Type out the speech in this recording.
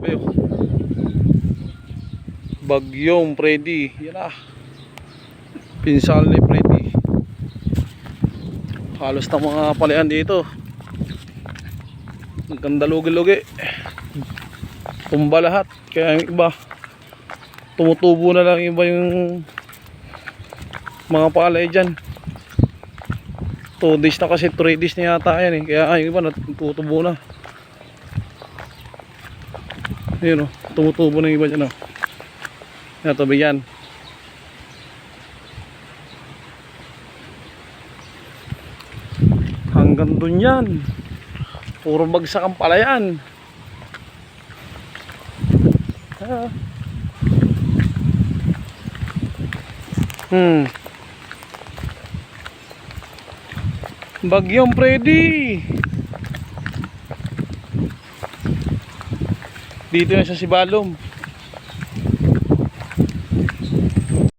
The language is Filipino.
Ayo. Bagyong Freddy. Yan ah. Pinsal ni Freddy. Halos na mga palian dito. Maganda lugi-lugi. Tumba lahat. Kaya yung iba. Tumutubo na lang iba yung mga palay dyan. 2 days na kasi 3 days na yata yan eh. Kaya yung iba natutubo na. Ayun o, tumutubo na yung iba dyan o. Yan, tabi yan. Hanggang dun yan. Puro bagsak ang palayan. Ah. Hmm. Bagyong Freddy. Dito yan sa Sibalom.